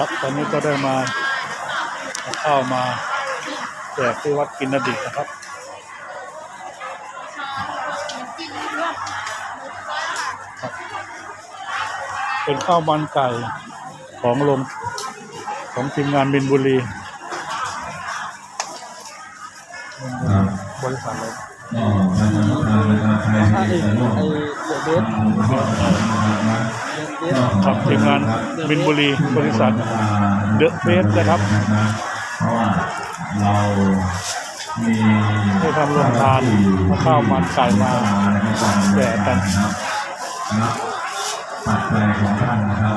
ครับตอนนี้ก็ได้มาเอาข้าวมาแจกที่วัดกินนดิตนะครับ เป็นข้าวมันไก่ของลงของทีมงานบินบุรีครับบริษัทเลยก็ทางสำนักงานนะครับใครที่จะร่วมไอ้เดอะเบสทำบุญ ก็ขอนะครับนะเดอะเบสครับทีมงานบินบุรีบริษัทเดอะเบสนะครับเพราะว่าเรามีให้ทำโรงทานเอาข้าวมันไก่มาแจกกันนะครับนะปัจจัยของท่านนะครับ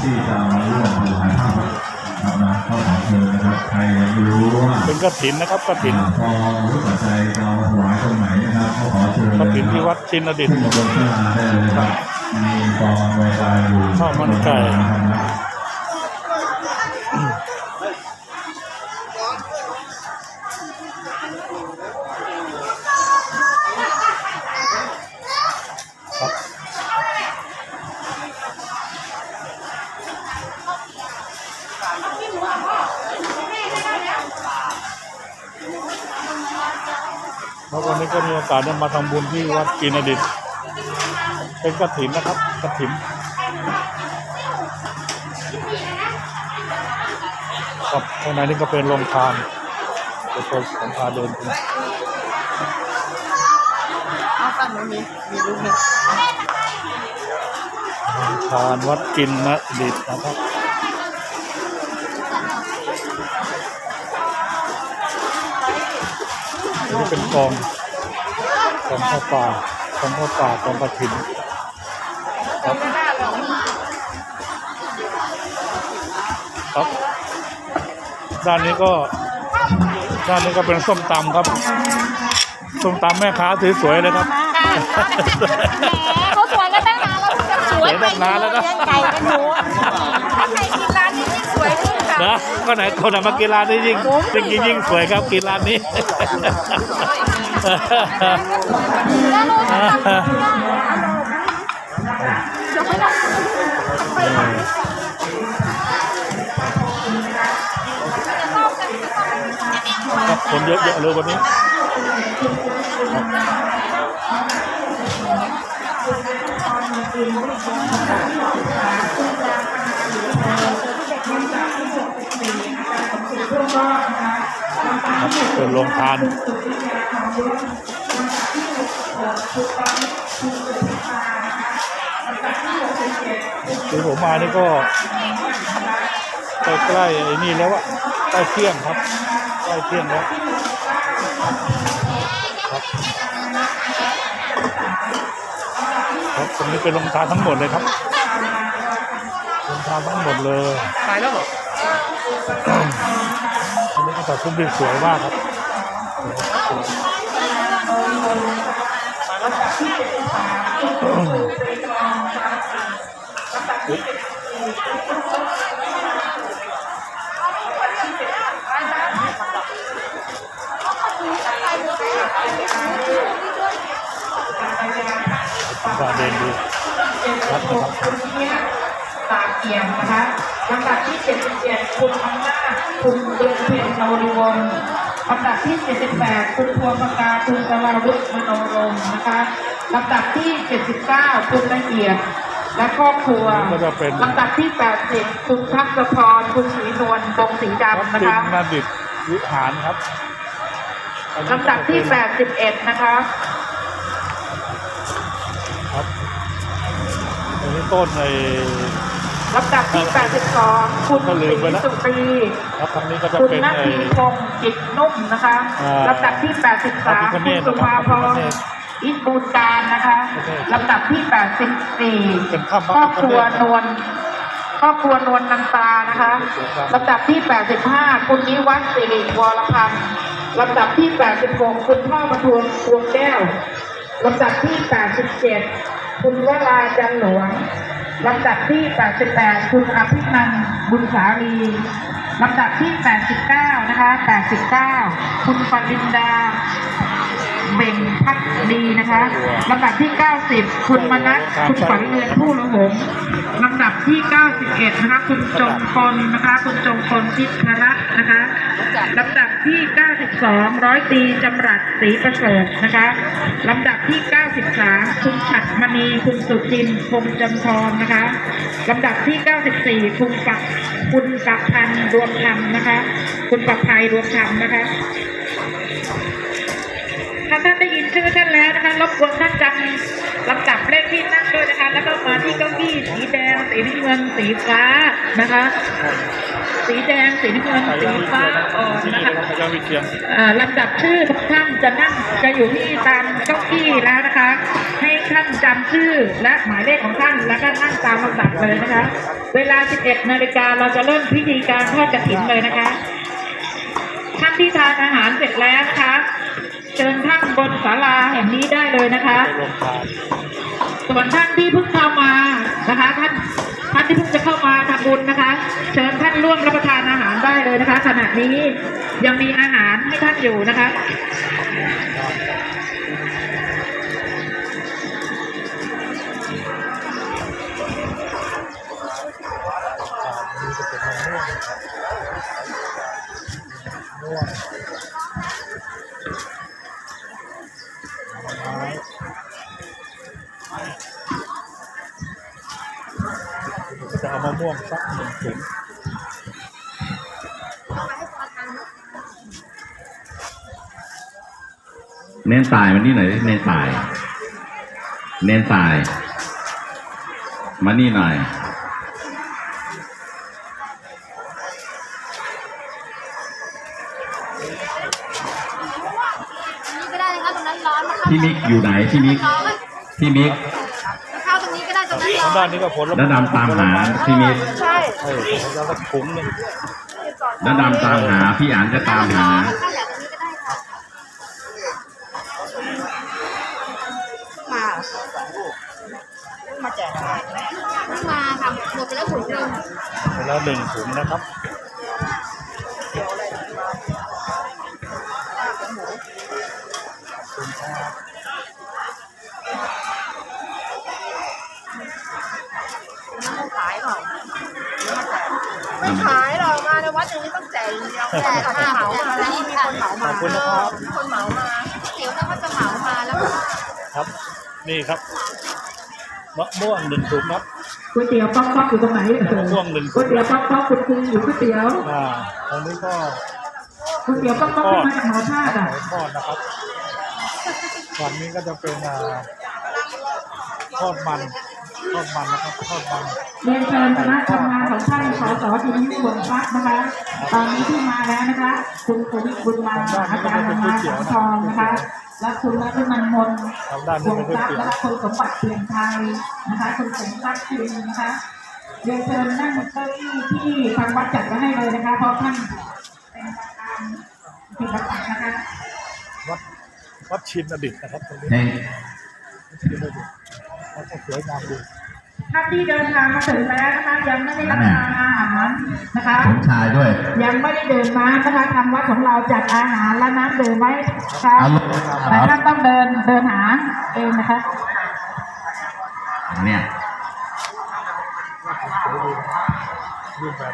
ที่จะเอามาร่วมถวายพ ระครับนะก็ขอเธอนะครับใครยังไม่รู้ว่าเป็นกระถินนะครับกระถินพอรู้ปัจจัยเรามาถวายตรงไหนนะครับก็ขอเชิญกระถินที่วัดชินอดิตขึ้นมาบนขึ้นมาได้เลยครับมีกองเวลาอยู่ข้าวมันไก่ แล้ววันนี้ก็มีโอกาสได้มาทำบุญที่วัดกินอดิตเป็นกระถินนะครับกระถินครับข้างในนี่ก็เป็นโรงทานเดี๋ยวผมพาเดินไปเอาฝั่งนู้นมีมีรูปหนึ่งทานวัดกินนะดิตนะครับ นนี้เป็นกองกองข้าวปลากองข้าวปลากองกระถินครับครับ ด้านนี้ก็ ด้านนี้ก็เป็นส้มตำครับ ส้มตำแม่ค้าสวยๆเลยครับแหมเขาสวยกันตั้งนานแล้วจะสวยสวยตั้งนานแล้วนะเลี้ยงไก่กันหนูถ้าใครกินร้านนี้ยิ่งสวยขึ้ นะก็ไหนคนไหนมากินร้านนี้ยิ่งยิ่งยิ่งยิ่งสวยครับกินร้านนี้แล้วรู้จะทำยังไงเดี๋ยวไม่ต้องครับคนเยอะๆเลยวันนี้ ครับเป็นโรงทานคือผมมานี่ก็ใกล้ๆไอ้นี่แล้วอะใกล้เที่ยงครับใกล้เที่ยงแล้วครับครับตรงนี้เป็นโรงทานทั้งหมดเลยครับโรงทานทั้งหมดเลยตายแล้วเหรอ นนี้ก็ตัดซุ้มดินสวยมากครับการเดินดูครับนะครับตาเกียมนะคะ ลำดับที่ 77 คุณอำนาจคุณเดือนเพ็ญนวรวงศ์ลำดับที่ 78 คุณพวงปากาคุณสราวุฒิมโนรมนะคะลำดับที่ 79 คุณละเอียดและครอบครัวก็จะเป็นลำดับที่ 80 คุณพักพรคุณศรีนวลวงศรีวัดดำนะจินคะนาดิตวิหารครับอันนี้ก็ลำดับที่จะเป็น81 นะคะครับอันนี้ต้นใน ลำดับที่ 82 คุณก็ลืศรีมไปแล้ว สุตรี ครับทางนี้ก็จะคุณเป็นนัทในธีพงศ์จิตนุ่มนะคะอ่าลำดับที่ พระพิ83 ฆคุเนณศสุนะครับภาพพระพิฆรเนศอิบูลการนะคะพระพิฆเนศลำดับที่ เป็นถ้ำพ84ระครอบครัวพิฆเนศนวลครอบครัวนวลนันตานะคะครับ ลำดับที่ 85 คุณนิวัฒน์สิริวรพันธ์ลำดับที่ 86 คุณพ่อประทวนพวงแก้วลำดับที่ 87 คุณวราจันหลวง ลำดับที่ 88 คุณอภินันท์บุญสาลีลำดับที่ 89 นะคะ 89 คุณปรินดา เบ่งพักดีนะคะลำดับที่ 90 คุณมนัสคุณขวัญเรือนผู้ละหงส์ลำดับที่ 91 นะคะ คุณจงพลนะคะ คุณจงพลทิพรัตน์นะคะลำดับที่ 92 ร้อยตรีจำรัดศรีประเสริฐนะคะลำดับที่ 93 คุณฉัดมณี คุณสุจินพงษ์จำทองนะคะลำดับที่ 94 คุณปักคุณปักพันธ์รวมธรรมนะคะ คุณปักภัยรวมธรรมนะคะ ชื่อท่านแล้วนะคะรบกวนท่านจำลำดับเลขที่นั่งด้วยนะคะ แล้วก็มาที่เก้าอี้สีแดง สีน้ำเงินสีฟ้านะคะ สีแดงสีน้ำเงินสีฟ้าอ่อนที่นะนี่คะนะครับอาจารย์วิเชียนเอ่อลำดับชื่อทุกท่านจะนั่งจะอยู่ที่ตามเก้าอี้แล้วนะคะ ให้ท่านจำชื่อและหมายเลขของท่านแล้วก็นั่งตามลำดับเลยนะคะ เวลา 11 นาฬิกาเราจะเริ่มพิธีการทอดกระถินเลยนะคะท่านที่ทานอาหารเสร็จแล้วนะคะ เชิญท่านบนศาลาแห่งนี้ได้เลยนะคะ ส่วนท่านที่เพิ่งเข้ามานะคะท่านท่านที่เพิ่งจะเข้ามาทำบุญนะคะ เชิญท่านร่วมรับประทานอาหารได้เลยนะคะ ขณะนี้ยังมีอาหารให้ท่านอยู่นะคะ มะม่วงสักหนึ่งถุงเน้นตายมานี่หน่อยดิเน้นตาย เน้นตาย มานี่หน่อยนี่ก็ได้นะคะตรงนั้นร้อนมาเข้าพี่มิกอยู่ไหนพี่มิกร้อนพี่มิกางอด้านนนี้ก็ผลแล้วดำตามหาพี่มิกใช่เออแล้วก็ถุงหนึงแล้วดำตามหาพี่อันจะตามหาเข้าแหละตรงนี้ก็ได้ค่ะมามาแจกมาค่ะหมดไปแล้วถุงหนึง ไปแล้วหนึ่งถุงนะครับ ไม่ขายหรอกไม่ขายหรอก มาในวัดอย่างนี้ต้องแจกอย่างเดียวแจกค่ะเหมามาแล้วมีคนเหมาขมาอบคุณนะครับ คนเหมามาเดี๋ยวถ้าเขาจะเหมามาแล้วครับ นี่ครับมะม่วงหนึ่งถุงครับ ก๋วยเตี๋ยวป๊อกป๊อกอยู่ตรงไหนเออมะม่วงหนึ่ง ก๋วยเตี๋ยวป๊อกป๊อกคุณครูอยู่ก๋วยเตี๋ยวอ่าตรงนี้ก็ก๋วยเตี๋ยวป๊อกป๊อกที่มาจากหมอชาติอะ หอยทอดนะครับฝั่งนี้ก็จะเป็นอ่าทอดมัน ทอดมันนะครับทอดมันเรียนเชิญคณะทำงานของท่านสสจินิวงศ์พัฒน์นะคะ ตอนนี้ที่มาแล้วนะคะ คุณคุณบุญมาอาจารย์บุญมาสังทองนะคะ และคุณนฤมันมนต์ทางด้านวนี้งเป็นก๋วยทรัพย์เตี๋ยวนะคะคุณสมบัติเปลี่ยนไทยนะคะ คุณสมรักชินนะคะเรียนเชิญนั่งเก้าอี้ที่ทางวัดจัดไว้ให้เลยนะคะ เพราะท่านเป็นประธานผิดประกาศนะคะวัดวัดชินอดิตนะครับตรงนี้ ให้ชินอดิตแล้วก็สวยงามดีท่านที่เดินทางมาถึงแล้วนะคะยังไม่ได้รับประทานอาหารนะคะ ผมชายด้วย ยังไม่ได้เดินมานะคะทางวัดของเราจัดอาหารและน้ำดื่มไว้ค่ะเอาลูกแต่ท่านต้องเดินเดินหาเองนะคะ เนี่ยรูปแบบ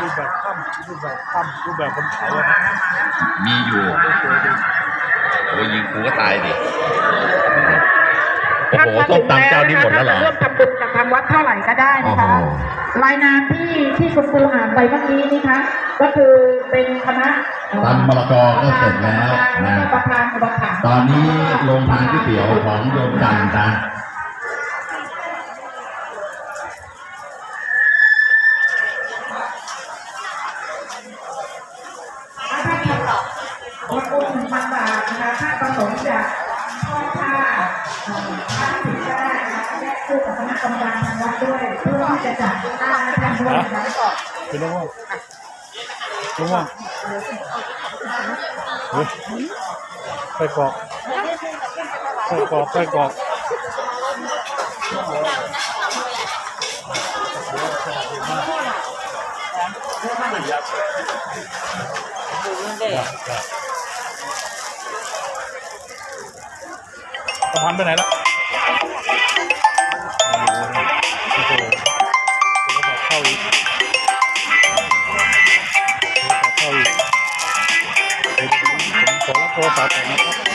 รูปแบบถ้ำรูปแบบถ้ำรูปแบบบนเขาอะนะมีอยู่โอ้ยยิงกูก็ตายดิ โอ้โหต้มตำเจ้านี้หมดแล้วเหรอท่านจะร่วมทำบุญกับทางวัดเท่าไหร่ก็ได้นะคะโอ้โหรายนามที่ที่คุณครูอ่านไปเมื่อกี้นี่คะ ก็คือเป็นคณะเอ่อตำมะละกอก็เสร็จแล้วนะประธานอุปถัมภ์ตอนนี้โรงทานก๋วยเตี๋ยวของโยมจันทร์นะ ด้วยเพื่อที่จะจัดผ้าให้ท่านด้วยนะคะเป็นมะม่วงมะม่วงเฮ้ยไส้กอกไส้กอกไส้กรอกพันไปไหนละ โอ้โหโทรศัพท์เข้าอีกโทรศัพท์เข้าอีกผมขอรับโทรศัพท์ก่อนนะครับ